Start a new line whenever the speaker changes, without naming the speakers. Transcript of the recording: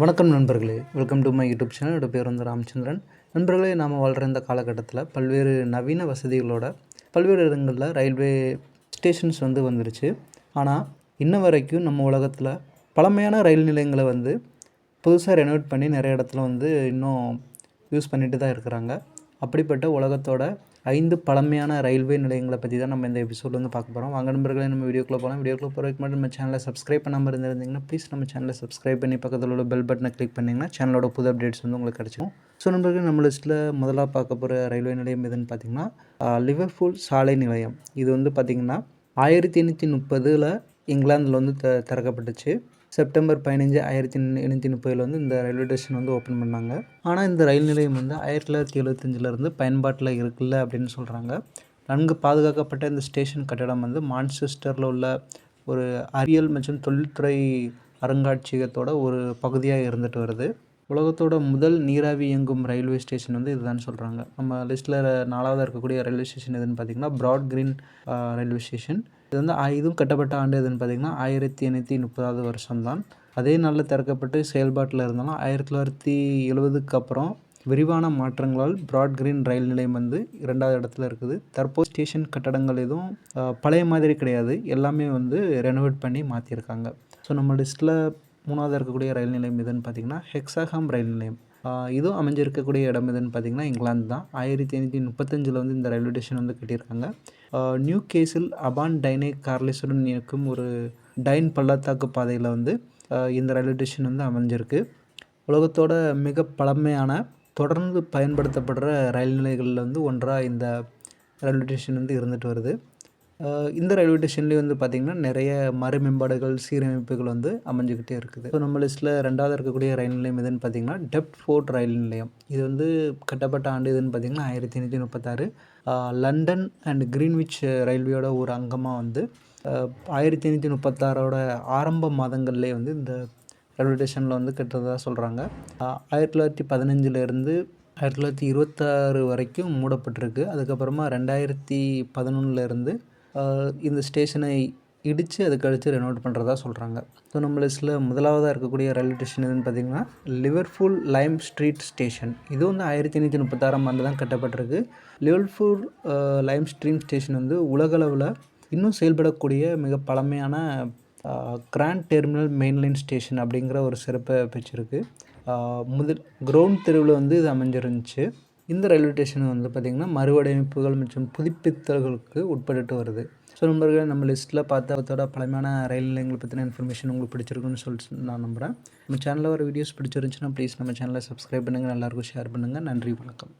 வணக்கம் நண்பர்களே. Welcome to my YouTube channel என்னோட பேர் வந்து ராமச்சந்திரன். நண்பர்களே நாம் வாழ்கிற இந்த காலகட்டத்தில் பல்வேறு நவீன வசதிகளோட பல்வேறு இடங்களில் ரயில்வே ஸ்டேஷன்ஸ் வந்து வந்துருச்சு. ஆனால் இன்ன வரைக்கும் நம்ம உலகத்தில் பழமையான ரயில் நிலையங்களை வந்து புதுசாக ரெனோவேட் பண்ணி நிறைய இடத்துல வந்து இன்னும் யூஸ் பண்ணிட்டு தான் இருக்கிறாங்க. அப்படிப்பட்ட உலகத்தோட ஐந்து பழமையான ரயில்வே நிலையங்களை பற்றி தான் நம்ம இந்த எபிசோட் வந்து பார்க்க போகிறோம் வாங்க நண்பர்களே நம்ம வீடியோக்குள்ளே போகலாம் வீடியோக்குள்ளே போகிறதுக்கு மட்டும் நம்ம சேனலை சப்ஸ்கிரைப் பண்ணாமல் இருந்திருந்தீங்கன்னா ப்ளீஸ் நம்ம சேனலை சப்ஸ்கிரைப் பண்ணி பக்கத்தில் உள்ள பெல் பட்டனை கிளிக் பண்ணிங்கன்னா சேனலோட புது அப்டேட்ஸ் வந்து உங்களுக்கு கிடச்சிடும் ஸோ நண்பர்கள் நம்ம லிஸ்ட்டில் முதலாக பார்க்க போகிற ரயில்வே நிலையம் எதுன்னு பார்த்தீங்கன்னா லிவர்பூல் சாலை நிலையம். இது வந்து பார்த்திங்கன்னா ஆயிரத்தி எண்ணூற்றி முப்பதில் இங்கிலாந்தில் வந்து த திறக்கப்பட்டுச்சு. செப்டம்பர் பதினஞ்சு ஆயிரத்தி எண்ணூற்றி முப்பதில் வந்து இந்த ரயில்வே ஸ்டேஷன் வந்து ஓப்பன் பண்ணாங்க. ஆனால் இந்த ரயில் நிலையம் வந்து ஆயிரத்தி தொள்ளாயிரத்தி எழுபத்தஞ்சிலேருந்து பயன்பாட்டில் இருக்குல்ல அப்படின்னு சொல்கிறாங்க நன்கு பாதுகாக்கப்பட்ட இந்த ஸ்டேஷன் கட்டடம் வந்து மான்செஸ்டரில் உள்ள ஒரு அறிவியல் மற்றும் தொழில்துறை அருங்காட்சியகத்தோட ஒரு பகுதியாக இருந்துட்டு வருது. உலகத்தோட முதல் நீராவி இயங்கும் ரயில்வே ஸ்டேஷன் வந்து இதுதான் சொல்கிறாங்க நம்ம லிஸ்ட்டில் நாலாவது இருக்கக்கூடிய ரயில்வே ஸ்டேஷன் எதுன்னு பார்த்தீங்கன்னா ப்ராட் கிரீன் ரயில்வே ஸ்டேஷன். இது வந்து இதுவும் கட்டப்பட்ட ஆண்டு எதுன்னு பார்த்திங்கன்னா ஆயிரத்தி எண்ணூற்றி முப்பதாவது வருஷம்தான். அதே நாளில் திறக்கப்பட்டு செயல்பாட்டில் இருந்தாலும் ஆயிரத்தி தொள்ளாயிரத்தி எழுபதுக்கு அப்புறம் விரிவான மாற்றங்களால் ப்ராட் கிரீன் ரயில் நிலையம் வந்து இரண்டாவது இடத்துல இருக்குது. தற்போது ஸ்டேஷன் கட்டடங்கள் எதுவும் பழைய மாதிரி கிடையாது. எல்லாமே வந்து ரெனோவேட் பண்ணி மாற்றிருக்காங்க ஸோ நம்ம லிஸ்ட்டில் மூணாவது இருக்கக்கூடிய ரயில் நிலையம் எதுன்னு பார்த்திங்கன்னா ஹெக்ஸாகாம் ரயில் நிலையம். இதுவும் அமைஞ்சிருக்கக்கூடிய இடம் எதுன்னு பார்த்திங்கன்னா இங்கிலாந்து தான். ஆயிரத்தி ஐநூற்றி முப்பத்தஞ்சில் வந்து இந்த ரயில்வே ஸ்டேஷன் வந்து கட்டியிருக்காங்க. நியூ கேஸில் அபான் டைனே கார்லிஸுடன் இருக்கும் ஒரு டைன் பள்ளத்தாக்கு பாதையில் வந்து இந்த ரயில்வே ஸ்டேஷன் வந்து அமைஞ்சிருக்கு. உலகத்தோட மிக பழமையான தொடர்ந்து பயன்படுத்தப்படுற ரயில் நிலையங்களில் வந்து ஒன்றாக இந்த ரயில்வே ஸ்டேஷன் வந்து இருந்துட்டு வருது. இந்த ரயில்வே ஸ்டேஷன்லேயும் வந்து பார்த்திங்கன்னா நிறைய மறுமேம்பாடுகள் சீரமைப்புகள் வந்து அமைஞ்சிக்கிட்டே இருக்குது. ஸோ நம்ம லிஸ்ட்டில் ரெண்டாவது இருக்கக்கூடிய ரயில் நிலையம் எதுன்னு பார்த்திங்கன்னா டெப்ட் ஃபோர்ட் ரயில் நிலையம். இது வந்து கட்டப்பட்ட ஆண்டு எதுன்னு பார்த்திங்கன்னா ஆயிரத்தி எண்ணூற்றி முப்பத்தாறு. லண்டன் அண்ட் கிரீன்விச் ரயில்வேயோட ஒரு அங்கமாக வந்து ஆயிரத்தி எண்ணூற்றி முப்பத்தாறோட ஆரம்ப மாதங்கள்லேயே வந்து இந்த ரயில்வே ஸ்டேஷனில் வந்து கட்டுறதா சொல்கிறாங்க ஆயிரத்தி தொள்ளாயிரத்தி பதினஞ்சுலேருந்து ஆயிரத்தி தொள்ளாயிரத்தி இருபத்தாறு வரைக்கும் மூடப்பட்டிருக்கு. அதுக்கப்புறமா ரெண்டாயிரத்தி பதினொன்னுலேருந்து இந்த ஸ்டேஷனை இடித்து அதுக்கு கழித்து ரெனோட் பண்ணுறதா சொல்கிறாங்க ஸோ நம்ம லிஸ்ட்டில் முதலாவதாக இருக்கக்கூடிய ரயில்வே ஸ்டேஷன் எதுன்னு பார்த்தீங்கன்னா லிவர்ஃபூல் லைம் ஸ்ட்ரீட் ஸ்டேஷன் இது வந்து ஆயிரத்தி எண்ணூற்றி முப்பத்தாறாம் ஆண்டு தான் கட்டப்பட்டிருக்கு. லிவர்ஃபூல் லைம் ஸ்ட்ரீம் ஸ்டேஷன் வந்து உலகளவில் இன்னும் செயல்படக்கூடிய மிக பழமையான கிராண்ட் டெர்மினல் மெயின்லைன் ஸ்டேஷன் அப்படிங்கிற ஒரு சிறப்பை பெற்றிருக்கு. முதல் கிரவுண்ட் தெருவில் வந்து இது அமைஞ்சிருந்துச்சு. இந்த ரயில்வே ஸ்டேஷன் வந்து பார்த்திங்கன்னா மறுவடைமைப்புகள் மற்றும் புதுப்பித்தல்களுக்கு உட்பட்டு வருது. ஸோ நண்பர்களே நம்ம லிஸ்ட்டில் பார்த்த அதோட பழமையான ரயில் நிலையங்களை பற்றின இன்ஃபர்மேஷன் உங்களுக்கு பிடிச்சிருக்குன்னு சொல்லிட்டு நான் நம்புகிறேன் நம்ம சேனலில் வர வீடியோஸ் பிடிச்சிருந்துச்சுன்னா ப்ளீஸ் நம்ம சேனலை சப்ஸ்கிரைப் பண்ணுங்கள் எல்லாருக்கும் ஷேர் பண்ணுங்கள் நன்றி வணக்கம்.